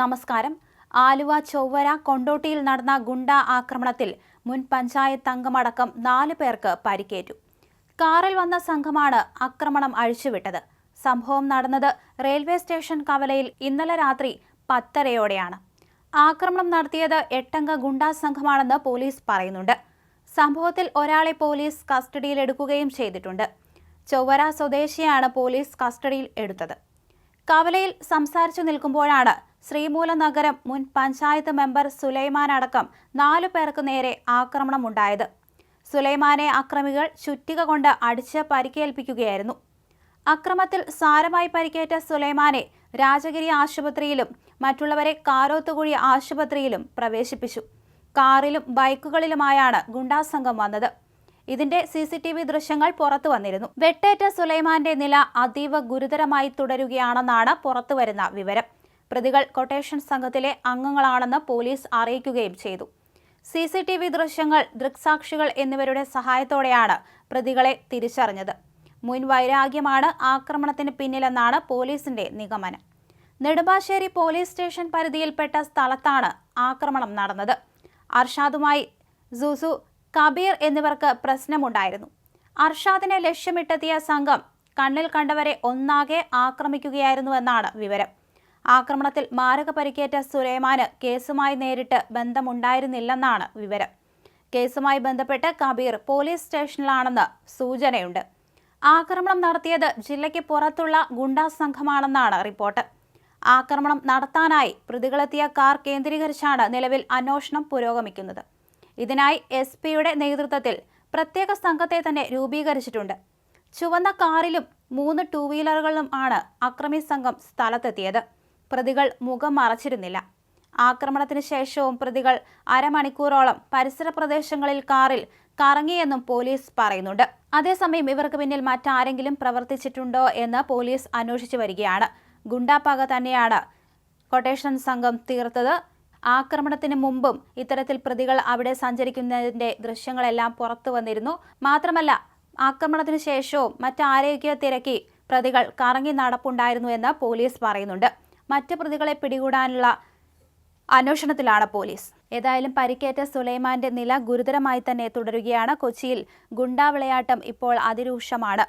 നമസ്കാരം. ആലുവ ചൊവ്വര കൊണ്ടോട്ടിയിൽ നടന്ന ഗുണ്ട ആക്രമണത്തിൽ മുൻ പഞ്ചായത്ത് അംഗമടക്കം നാല് പേർക്ക് പരിക്കേറ്റു. കാറിൽ വന്ന സംഘമാണ് ആക്രമണം അഴിച്ചുവിട്ടത്. സംഭവം നടന്നത് റെയിൽവേ സ്റ്റേഷൻ കവലയിൽ ഇന്നലെ രാത്രി പത്തരയോടെയാണ്. ആക്രമണം നടത്തിയത് എട്ടംഗ ഗുണ്ടാ സംഘമാണെന്ന് പോലീസ് പറയുന്നുണ്ട്. സംഭവത്തിൽ ഒരാളെ പോലീസ് കസ്റ്റഡിയിലെടുക്കുകയും ചെയ്തിട്ടുണ്ട്. ചൊവ്വര സ്വദേശിയാണ് പോലീസ് കസ്റ്റഡിയിൽ എടുത്തത്. കവലയിൽ സംസാരിച്ചു നിൽക്കുമ്പോഴാണ് ശ്രീമൂല നഗരം മുൻ പഞ്ചായത്ത് മെമ്പർ സുലൈമാൻ അടക്കം നാലു പേർക്ക് നേരെ ആക്രമണമുണ്ടായത്. സുലൈമാനെ അക്രമികൾ ചുറ്റിക കൊണ്ട് അടിച്ച് പരിക്കേൽപ്പിക്കുകയായിരുന്നു. അക്രമത്തിൽ സാരമായി പരിക്കേറ്റ സുലൈമാനെ രാജഗിരി ആശുപത്രിയിലും മറ്റുള്ളവരെ കാരോത്തുകുഴി ആശുപത്രിയിലും പ്രവേശിപ്പിച്ചു. കാറിലും ബൈക്കുകളിലുമായാണ് ഗുണ്ടാസംഘം വന്നത്. ഇതിന്റെ സി സി ടി വി ദൃശ്യങ്ങൾ പുറത്തു വന്നിരുന്നു. വെട്ടേറ്റ സുലൈമാന്റെ നില അതീവ ഗുരുതരമായി തുടരുകയാണെന്നാണ് പുറത്തുവരുന്ന വിവരം. പ്രതികൾ കൊട്ടേഷൻ സംഘത്തിലെ അംഗങ്ങളാണെന്ന് പോലീസ് അറിയിക്കുകയും ചെയ്തു. സി സി ടി വി ദൃശ്യങ്ങൾ ദൃക്സാക്ഷികൾ എന്നിവരുടെ സഹായത്തോടെയാണ് പ്രതികളെ തിരിച്ചറിഞ്ഞത്. മുൻ വൈരാഗ്യമാണ് ആക്രമണത്തിന് പിന്നിലെന്നാണ് പോലീസിന്റെ നിഗമനം. നെടുമ്പാശ്ശേരി പോലീസ് സ്റ്റേഷൻ പരിധിയിൽപ്പെട്ട സ്ഥലത്താണ് ആക്രമണം നടന്നത്. അർഷാദുമായി സുസു കബീർ എന്നിവർക്ക് പ്രശ്നമുണ്ടായിരുന്നു. അർഷാദിനെ ലക്ഷ്യമിട്ടെത്തിയ സംഘം കണ്ണിൽ കണ്ടവരെ ഒന്നാകെ ആക്രമിക്കുകയായിരുന്നുവെന്നാണ് വിവരം. ആക്രമണത്തിൽ മാരക പരിക്കേറ്റ സുലൈമാന് കേസുമായി നേരിട്ട് ബന്ധമുണ്ടായിരുന്നില്ലെന്നാണ് വിവരം. കേസുമായി ബന്ധപ്പെട്ട് കബീർ പോലീസ് സ്റ്റേഷനിലാണെന്ന് സൂചനയുണ്ട്. ആക്രമണം നടത്തിയത് ജില്ലയ്ക്ക് പുറത്തുള്ള ഗുണ്ടാ സംഘമാണെന്നാണ് റിപ്പോർട്ട്. ആക്രമണം നടത്താനായി പ്രതികളെത്തിയ കാർ കേന്ദ്രീകരിച്ചാണ് നിലവിൽ അന്വേഷണം പുരോഗമിക്കുന്നത്. ഇതിനായി എസ് പിയുടെ നേതൃത്വത്തിൽ പ്രത്യേക സംഘത്തെ തന്നെ രൂപീകരിച്ചിട്ടുണ്ട്. ചുവന്ന കാറിലും മൂന്ന് ടൂ വീലറുകളിലും ആണ് അക്രമി സംഘം സ്ഥലത്തെത്തിയത്. പ്രതികൾ മുഖം മറച്ചിരുന്നില്ല. ആക്രമണത്തിന് ശേഷവും പ്രതികൾ അരമണിക്കൂറോളം പരിസര പ്രദേശങ്ങളിൽ കാറിൽ കറങ്ങിയെന്നും പോലീസ് പറയുന്നുണ്ട്. അതേസമയം ഇവർക്ക് പിന്നിൽ മറ്റാരെങ്കിലും പ്രവർത്തിച്ചിട്ടുണ്ടോ എന്ന് പോലീസ് അന്വേഷിച്ചു വരികയാണ്. ഗുണ്ടാപ്പക തന്നെയാണ് കൊട്ടേഷൻ സംഘം തീർത്തത്. ആക്രമണത്തിന് മുമ്പും ഇത്തരത്തിൽ പ്രതികൾ അവിടെ സഞ്ചരിക്കുന്നതിന്റെ ദൃശ്യങ്ങളെല്ലാം പുറത്തു വന്നിരുന്നു. മാത്രമല്ല ആക്രമണത്തിന് ശേഷവും മറ്റാരെയൊക്കെയോ തിരക്കി പ്രതികൾ കറങ്ങി നടപ്പുണ്ടായിരുന്നു എന്ന് പോലീസ് പറയുന്നുണ്ട്. മറ്റ് പ്രതികളെ പിടികൂടാനുള്ള അന്വേഷണത്തിലാണ് പോലീസ്. ഏതായാലും പരിക്കേറ്റ സുലൈമാന്റെ നില ഗുരുതരമായി തന്നെ തുടരുകയാണ്. കൊച്ചിയിൽ ഗുണ്ടാവിളയാട്ടം ഇപ്പോൾ അതിരൂക്ഷമാണ്.